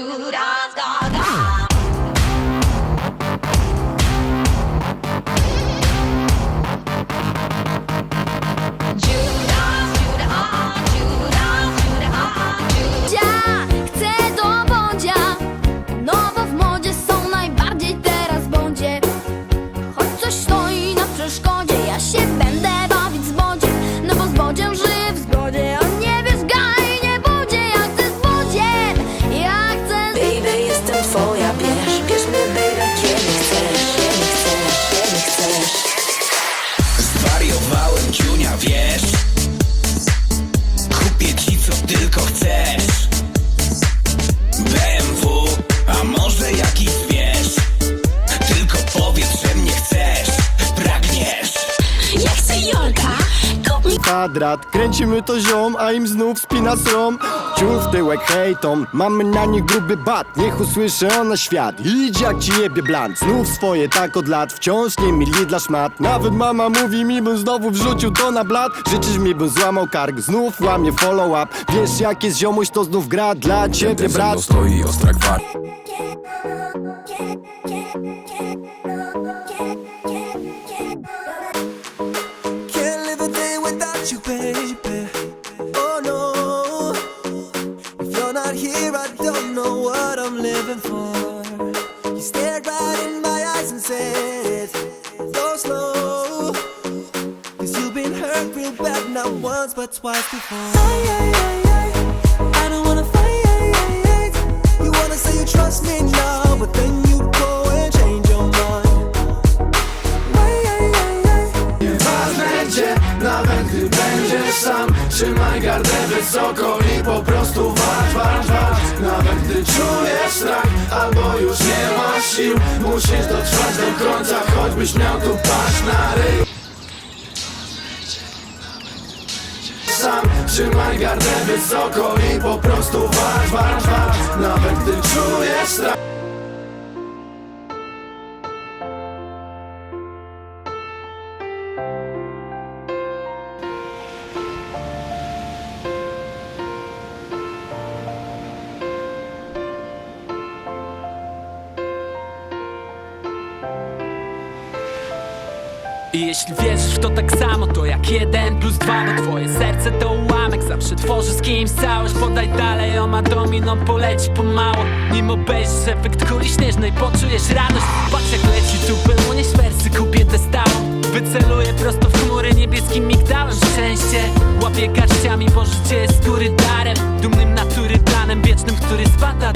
Judas Gaga. test. Kwadrat Kręcimy to ziom, a im znów spina srom Ciul w tyłek hejtom, mamy na nich gruby bat Niech usłyszy ona świat, idź jak ci jebie bland Znów swoje tak od lat, wciąż nie mili dla szmat Nawet mama mówi mi, bym znowu wrzucił to na blat Życzysz mi, bym złamał kark, znów łamie follow up Wiesz jak jest ziomuś, to znów gra dla ciebie brat stoi ostra gwar baby. Oh no. If you're not here, I don't know what I'm living for. You stared right in my eyes and said, Go slow. Cause you've been hurt real bad, not once but twice before. I don't wanna fight. You wanna say you trust me now, but then you go and change your mind. Ważne gdzie, nawet gdy sam Trzymaj gardę wysoko i po prostu walcz, walcz, walcz. Nawet gdy czujesz strach, albo już nie masz sił Musisz dotrwać do końca, choćbyś miał tu paść na ryj. Sam trzymaj gardę wysoko i po prostu walcz, walcz, walcz. Nawet gdy czujesz strach I jeśli wierzysz w to tak samo, to jak jeden plus dwa No twoje serce to ułamek, zawsze tworzy z kimś całość Podaj dalej, oma domino poleci pomału. Nim obejrzysz efekt kuli śnieżnej, poczujesz radość. Patrz jak leci tu pełniesz wersy, kobietę stałą. Wyceluję prosto w chmury niebieskim migdałem. Szczęście łapie garściami, bo życie jest skóry darem Dumnym natury planem wiecznym, który spada